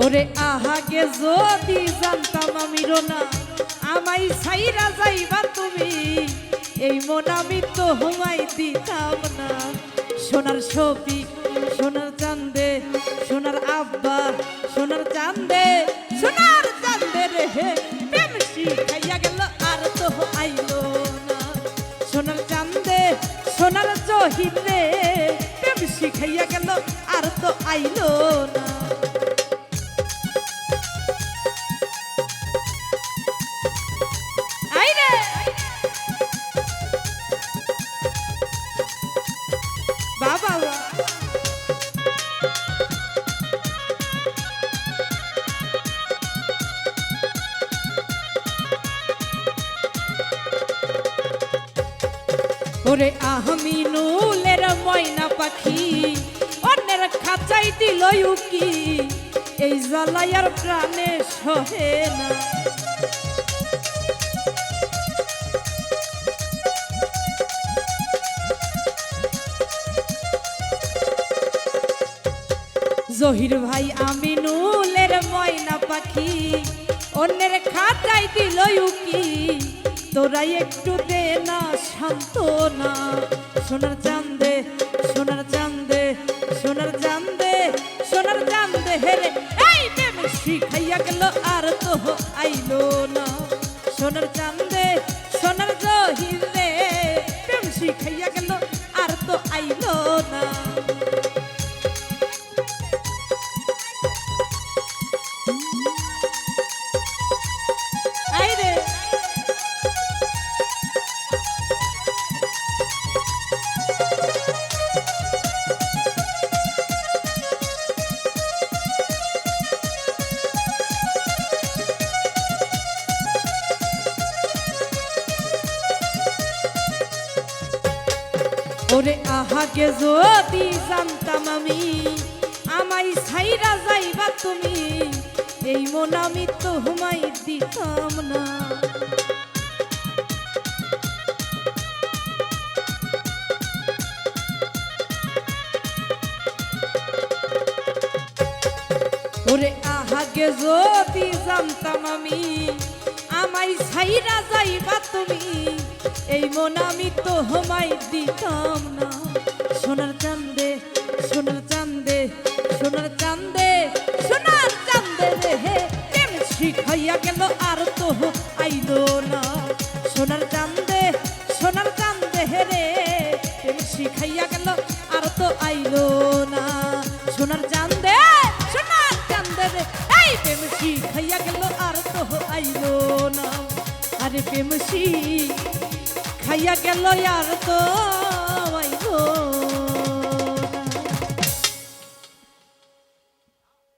ওরে আহাগে যদি জানতাম আমি রোনা আমাই সাইরা যাইবা তুমি, এই মন আমি তো হুমাই দিতাম না। সোনার ছবি সোনার চান্দে সোনার আব্বা, সোনার চান্দে সোনার চান্দে রে হে, প্রেম শিখাইয়া গেল আর তো আইলো না। সোনার চান্দে সোনার জহির রে প্রেম শিখাইয়া গেল আর তো আইলো না। ওরে আহমি নুলের ময়না পাখি অন্যের খাঁচাই দিল উকি। এই জ্বালায়ার প্রাণে সহে না। জহির ভাই আমিনুলের ময়না পাখি। অন্যের খাতাই দিল কি তোরাই একটু দে না, শান্ত না। সোনার চান্দে সোনার চান্দে সোনার চান্দে সোনার চান্দে হেরে এই শিখাইয়া গেল, আর তো আইলো না। সোনার চান্দে ওরে আহাকে যদি জানতাম আমি আমাই ছাইরা যাইবা তুমি, এই মন আমি তো হুমাই দিতাম না। ওরে আহাকে যদি জানতাম আমি আমাই ছাইরা যাইবা তুমি। এই মন আমি তো হমাই দিতাম না। সোনার চান্দে সোনার চান্দে সোনার চান্দে সোনার চান্দে রে হে। প্রেম শিখাইয়া গেল আর তো আইলো না। সোনার চান্দে সোনার চান্দে হে রে। শিখাইয়া গেল আর তো আইলো না। সোনার চান্দে আইলো না। আরে প্রেমসি খাইয়া গেল আর তো।